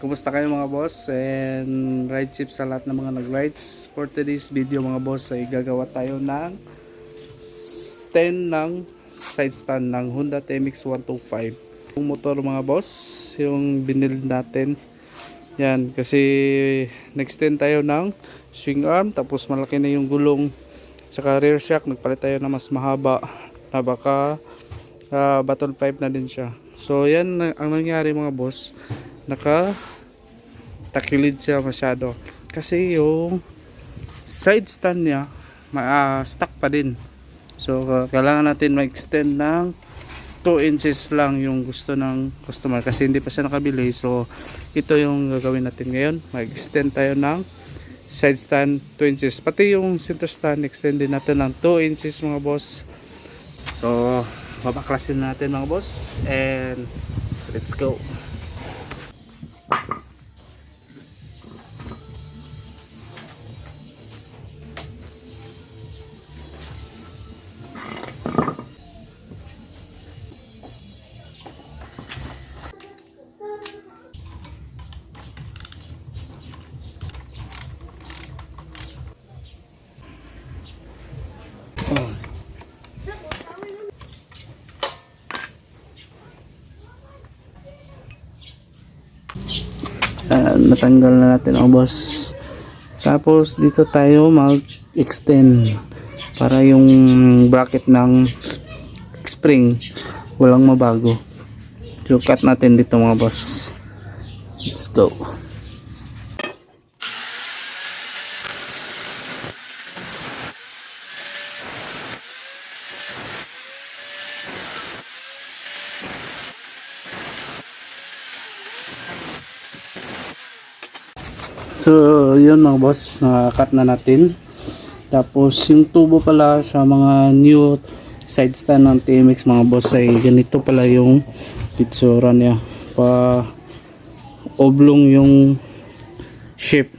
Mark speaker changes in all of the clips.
Speaker 1: Kumusta kayo mga boss? And ride chip sa lahat ng mga nag-rides. For today's video mga boss ay gagawa tayo ng stand ng side stand ng Honda TMX 125. Yung motor mga boss, yung binil natin. Yan, kasi nag-extend tayo ng swing arm, tapos malaki na yung gulong. Saka rear shock, nagpalit tayo na mas mahaba na baka ah, Battle 5 na din siya. So yan ang nangyari mga boss. Naka takilid siya masyado. Kasi yung side stand niya ma ah, stuck pa din. So ah, kailangan natin ma-extend ng 2 inches lang yung gusto ng customer kasi hindi pa siya nakabili. So ito yung gagawin natin ngayon. Mag-extend tayo ng side stand 2 inches. Pati yung center stand extend din natin ng 2 inches mga boss. So babaklasin natin mga boss and let's go. Natanggal na natin ang boss. Tapos dito tayo mag extend para yung bracket ng spring walang mabago. So cut natin dito mga boss. Let's go So, yun mga boss, na-cut na natin. Tapos, yung tubo pala sa mga new side stand ng TMX mga boss ay ganito pala yung pitsura niya. Pa oblong yung shape.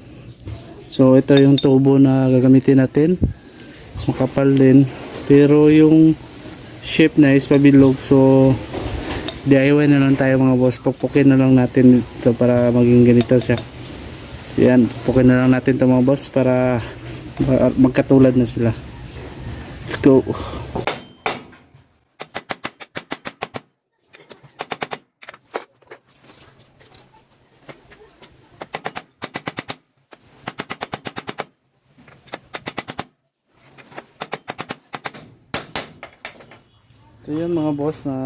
Speaker 1: So, ito yung tubo na gagamitin natin. Makapal din. Pero yung shape na is pabilog. So, DIY na lang tayo mga boss. Pupukin na lang natin ito para maging ganito siya. Yan, pupukin na lang natin ito mga boss para ma- magkatulad na sila. Let's go. So yan mga boss na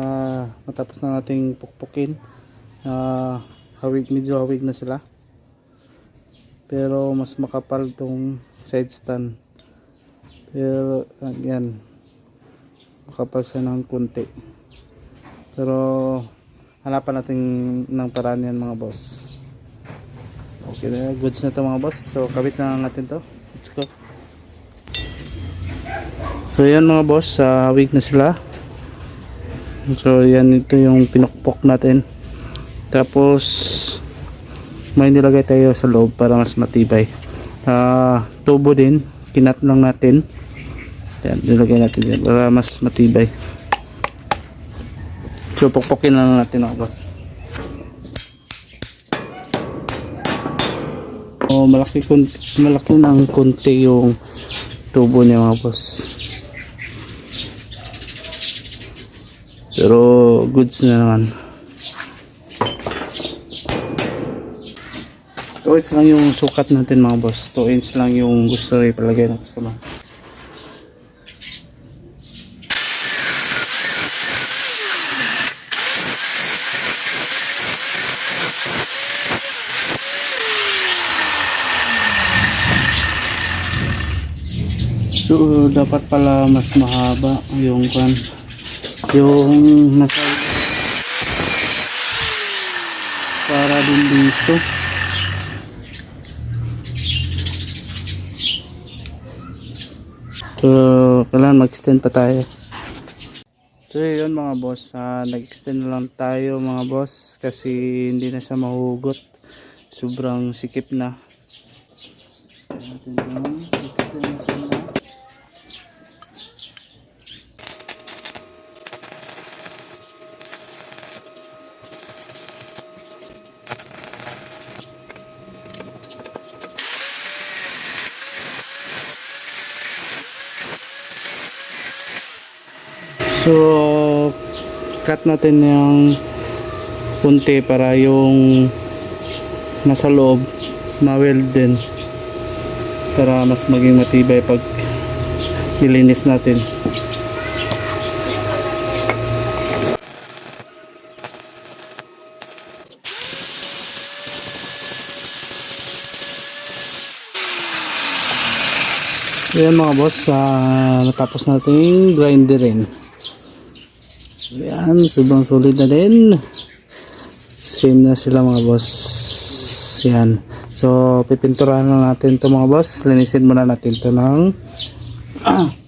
Speaker 1: matapos na nating pukpukin. na hawig, medyo hawig na sila pero mas makapal tong side stand. Pero yan makapal siya ng kunti pero hanapan natin ng paraan yan mga boss. Okay na goods na to mga boss. So kabit na natin to. Let's go. So yan mga boss. Uh, weak na sila. So yan ito yung pinukpok natin. Tapos may nilagay tayo sa loob para mas matibay. Ah, tubo din. Kinat lang natin. Yan nilagay natin yan para mas matibay. So pukpukin lang natin ako boss. Oh malaki malaki ng konti yung tubo niya mga boss. Pero goods na naman 2 inch lang yung sukat natin mga boss. 2 inch lang yung gusto ipalagay ng customer. So dapat pala mas mahaba yung kan yung nasa para din dito So, kailangan mag-extend pa tayo. So, yun mga boss. ah, nag-extend na lang tayo mga boss kasi hindi na siya mahugot. Sobrang sikip na. Natin lang. So, cut natin yung punti para yung nasa loob ma-weld din para mas maging matibay pag nilinis natin. Ayan mga boss, ah, natapos natin grinderin. So yan, sobrang solid na din. Same na sila mga boss. Yan. So, pipinturahan na natin to mga boss. Linisin muna natin to ng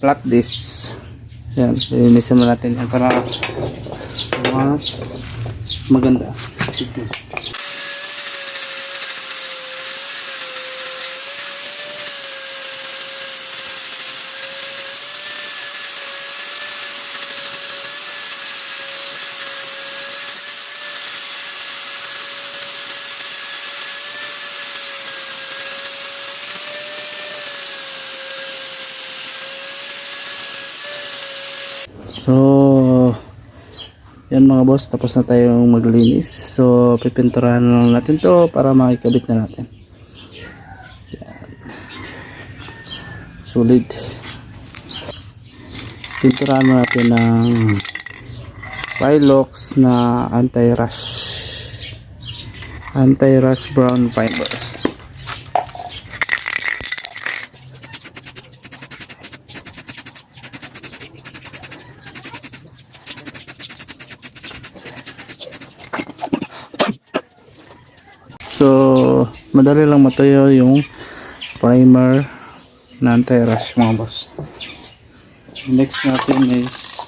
Speaker 1: flat disc. Yan, linisin muna natin yan para mas maganda. So, yan mga boss, tapos na tayong maglinis. So, pipinturahan lang natin to para makikabit na natin. Yan. Solid. Pinturahan na natin ng Pilox na anti-rush. Anti-rush brown fiber. Madali lang matuyo yung primer na anti-rush mga boss. Next natin is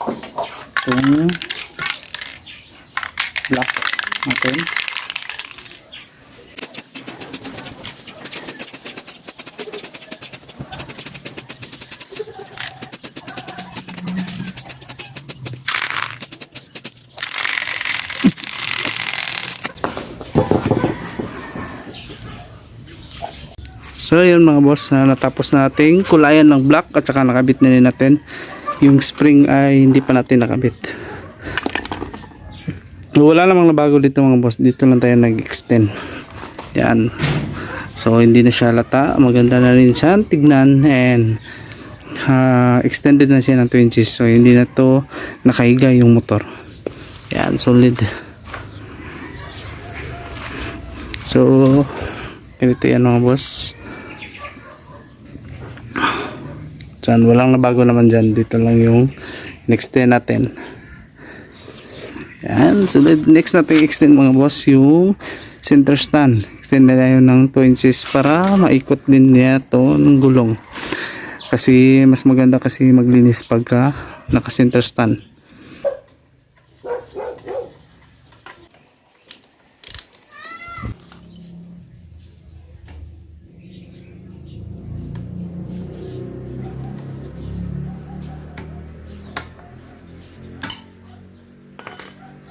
Speaker 1: itong black natin. So yun mga boss, na natapos nating kulayan ng black at saka nakabit na rin natin. Yung spring ay hindi pa natin nakabit. Wala namang nabago dito mga boss, dito lang tayo nag-extend. Yan. So hindi na siya lata, maganda na rin siya tignan and ah, extended na siya ng 2 inches. So hindi na to nakahiga yung motor. Yan, solid. So ganito yan mga boss. Diyan, walang nabago naman dyan. Dito lang yung next day natin. Yan. So, next natin extend mga boss yung center stand. Extend na tayo ng 2 inches para maikot din niya to ng gulong. Kasi mas maganda kasi maglinis pagka naka center stand.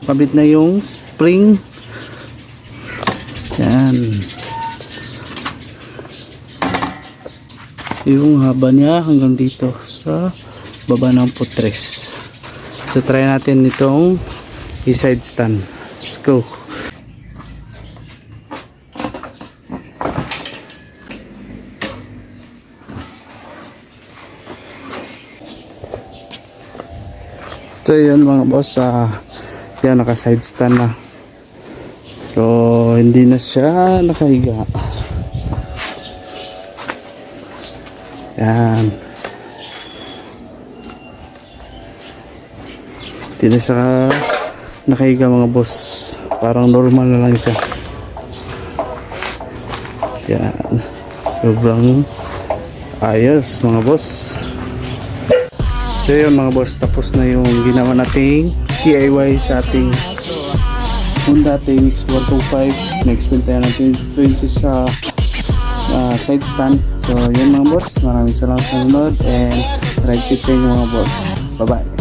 Speaker 1: Kabit na yung spring. Yan. Yung haba niya hanggang dito sa baba ng putres. So try natin itong i-side stand. Let's go. So yun mga boss, ah, yan naka side stand na. So hindi na siya nakahiga. Yan. Hindi na siya nakahiga mga boss. Parang normal na lang siya. Yan. Sobrang ayos mga boss. So yun mga boss, tapos na yung ginawa nating DIY sa ating Honda TMX 125. Next din tayo natin 20 sa uh, side stand. So yun mga boss, maraming salamat sa nanonood and ride sa inyo mga boss. Bye bye.